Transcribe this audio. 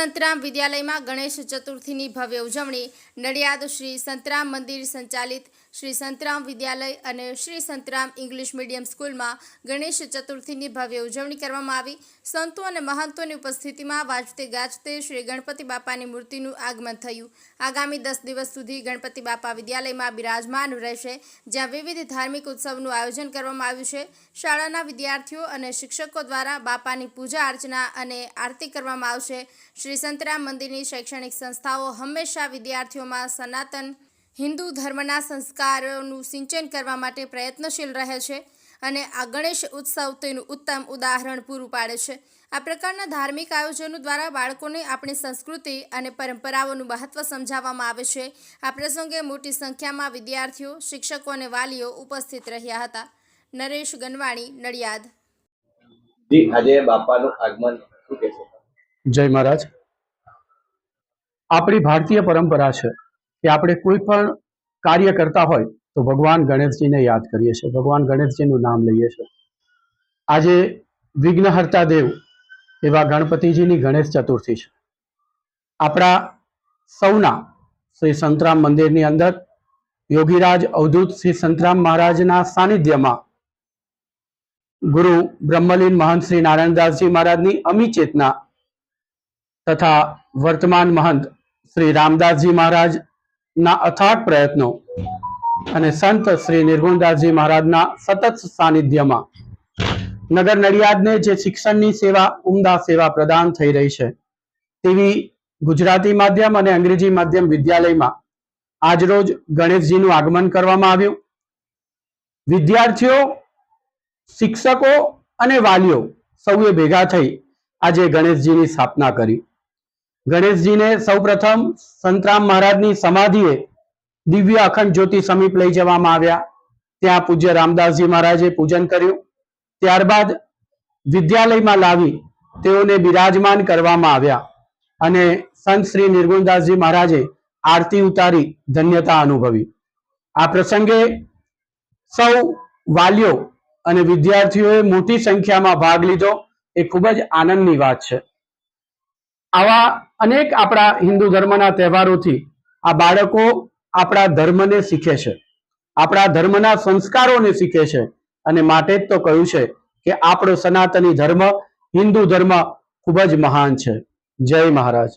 સંતરામ વિદ્યાલયમાં ગણેશ ચતુર્થીની ભવ્ય ઉજવણી, નડિયાદ શ્રી સંતરામ મંદિર સંચાલિત શ્રી સંતરામ વિદ્યાલય અને શ્રી સંતરામ ઇંગ્લિશ મીડિયમ સ્કૂલમાં ગણેશ ચતુર્થીની ભવ્ય ઉજવણી કરવામાં આવી. સંતો અને મહંતોની ઉપસ્થિતિમાં વાજતે ગાજતે શ્રી ગણપતિ બાપાની મૂર્તિનું આગમન થયું. આગામી દસ દિવસ સુધી ગણપતિ બાપા વિદ્યાલયમાં બિરાજમાન રહેશે, જ્યાં વિવિધ ધાર્મિક ઉત્સવનું આયોજન કરવામાં આવ્યું છે. શાળાના વિદ્યાર્થીઓ અને શિક્ષકો દ્વારા બાપાની પૂજા અર્ચના અને આરતી કરવામાં આવશે. શ્રી સંતરામ મંદિરની શૈક્ષણિક સંસ્થાઓ હંમેશા વિદ્યાર્થીઓમાં સનાતન હિન્દુ ધર્મના સંસ્કારોનું સિંચન કરવા માટે પ્રયત્નશીલ રહે છે અને આ ગણેશ ઉત્સવ તેનું ઉત્તમ ઉદાહરણ પૂરું પાડે છે. આ પ્રકારના ધાર્મિક આયોજનો દ્વારા બાળકોને આપણી સંસ્કૃતિ અને પરંપરાઓનું મહત્વ સમજાવવામાં આવે છે. આ પ્રસંગે મોટી સંખ્યામાં વિદ્યાર્થીઓ શિક્ષકો અને વાલીઓ ઉપસ્થિત રહ્યા હતા. નરેશ ગનવાણી નડિયાદ. જી આજે બાપાનું આગમન શું કહેશો? જય મહારાજ. આપણી ભારતીય પરંપરા છે કે આપણે કોઈ પણ કાર્ય કરતા હોય તો ભગવાન ગણેશજીને યાદ કરીએ છીએ. ભગવાન ગણેશજીનું નામ લઈએ છીએ. આજે વિઘ્નહર્તા દેવ એવા ગણપતિજીની ગણેશ ચતુર્થી છે. આપણા સૌના શ્રી સંતરામ મંદિરની અંદર યોગીરાજ અવધૂત શ્રી સંતરામ મહારાજના સાનિધ્યમાં ગુરુ બ્રહ્મલીન મહંત શ્રી નારાયણદાસજી મહારાજની અમી ચેતના તથા વર્તમાન મહંત શ્રી રામદાસજી મહારાજના અથાગ પ્રયત્નો અને સંત શ્રી નિર્ગુણદાસજી મહારાજના સતત સાનિધ્યમાં નગર નડિયાદને જે શિક્ષણની સેવા, ઉમદા સેવા પ્રદાન થઈ રહી છે, તેવી ગુજરાતી માધ્યમ અને અંગ્રેજી માધ્યમ વિદ્યાલયમાં આજરોજ ગણેશજીનું આગમન કરવામાં આવ્યું. વિદ્યાર્થીઓ, શિક્ષકો અને વાલીઓ સૌએ ભેગા થઈ આજે ગણેશજીની સ્થાપના કરી. ગણેશજીને સૌપ્રથમ સંતરામ મહારાજની સમાધિએ દિવ્ય અખંડ જ્યોતિ સમીપ લઈ જવામાં આવ્યા. ત્યાં પૂજ્ય રામદાસજી મહારાજે પૂજન કર્યું. ત્યારબાદ વિદ્યાલયમાં લાવી તેઓને બિરાજમાન કરવામાં આવ્યા અને સંત શ્રી નિર્ગુણદાસજી મહારાજે આરતી ઉતારી ધન્યતા અનુભવી. આ પ્રસંગે સૌ વાલીઓ અને વિદ્યાર્થીઓએ મોટી સંખ્યામાં ભાગ લીધો. એ ખૂબ જ આનંદની વાત છે. આવા અનેક આપણા હિન્દુ ધર્મના તહેવારોથી આ બાળકો આપણા ધર્મને શીખે છે. આપણા ધર્મના સંસ્કારોને શીખે છે. અને માટે જ તો કહ્યું છે કે આપણો સનાતની ધર્મ હિન્દુ ધર્મ ખૂબ જ મહાન છે. જય મહારાજ.